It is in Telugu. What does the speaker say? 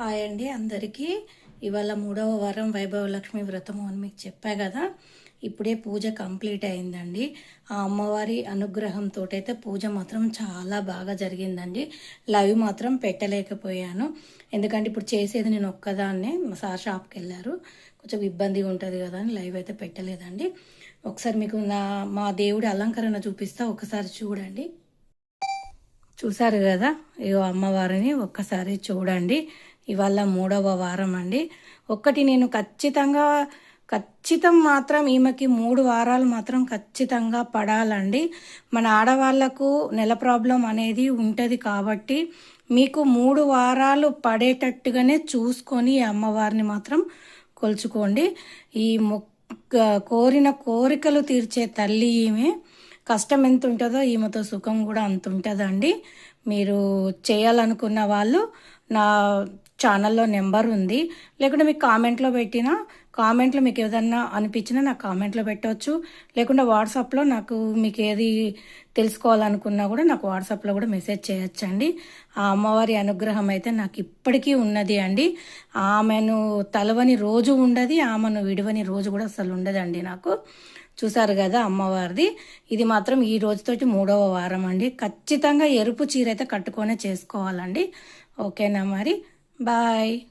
హాయ్ అండి అందరికీ. ఇవాళ మూడవ వారం వైభవలక్ష్మి వ్రతము అని మీకు చెప్పా కదా. ఇప్పుడే పూజ కంప్లీట్ అయిందండి. ఆ అమ్మవారి అనుగ్రహంతో అయితే పూజ మాత్రం చాలా బాగా జరిగిందండి. లైవ్ మాత్రం పెట్టలేకపోయాను. ఎందుకంటే ఇప్పుడు చేసేది నేను ఒక్కదాన్నే మా సార్ షాప్కి వెళ్ళారు. కొంచెం ఇబ్బందిగా ఉంటుంది కదా అని లైవ్ అయితే పెట్టలేదండి. ఒకసారి మీకు నా మా దేవుడి అలంకరణ చూపిస్తా ఒకసారి చూడండి. చూసారు కదా? ఇగో అమ్మవారిని ఒక్కసారి చూడండి. ఇవాళ మూడవ వారం అండి ఒక్కటి నేను ఖచ్చితంగా ఖచ్చితం మాత్రం ఈమెకి మూడు వారాలు మాత్రం ఖచ్చితంగా పడాలండి. మన ఆడవాళ్ళకు నెల ప్రాబ్లం అనేది ఉంటుంది కాబట్టి మీకు మూడు వారాలు పడేటట్టుగానే చూసుకొని ఈ అమ్మవారిని మాత్రం కొలుచుకోండి. ఈ మొక్క కోరిన కోరికలు తీర్చే తల్లి ఈమె. కష్టం ఎంత ఉంటుందో ఈమెతో సుఖం కూడా అంత ఉంటుందండి. మీరు చేయాలనుకున్న వాళ్ళు నా ఛానల్లో నెంబర్ ఉంది. లేకుంటే మీకు కామెంట్లో పెట్టినా కామెంట్లో మీకు ఏదన్నా అనిపించినా నాకు కామెంట్లో పెట్టవచ్చు లేకుంటే వాట్సాప్లో నాకు మీకు ఏది తెలుసుకోవాలనుకున్నా కూడా నాకు వాట్సాప్లో కూడా మెసేజ్ చేయొచ్చండి. ఆ అమ్మవారి అనుగ్రహం అయితే నాకు ఇప్పటికీ ఉన్నది అండి. ఆమెను తలవని రోజు ఉండదు ఆమెను విడవని రోజు కూడా అసలు ఉండదండి నాకు. చూసారు కదా అమ్మవారిది. ఇది మాత్రం ఈ రోజుతోటి మూడవ వారం అండి. ఖచ్చితంగా ఎరుపు చీర అయితే కట్టుకొనే చేసుకోవాలండి. ఓకేనా మరి? Bye.